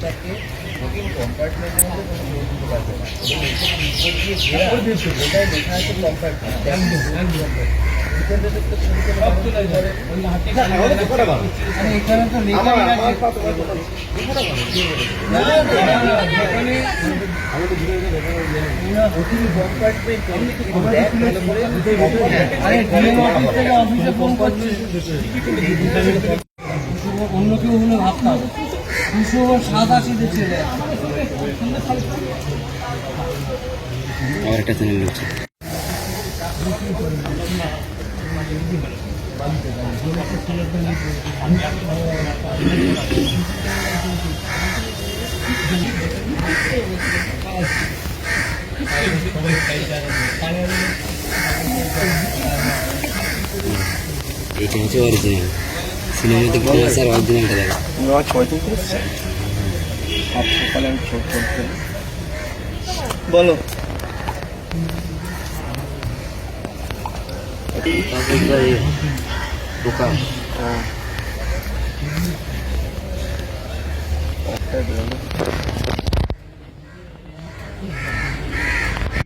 কম্পার্টমেন্টের মধ্যে কোনো দিতে পারবে না ওটাই লেখা আছে কম্পার্টমেন্ট অন্য কেউ হলে ভাবতাম দুশো সাতাশিতে ছেলে আবার একটা চ্যানেল ঢুকছে এইটা হচ্ছে সিনেমাতে ফেমাস আর অরিজিনালটা দেখা নয় ছোট বলো। দোকান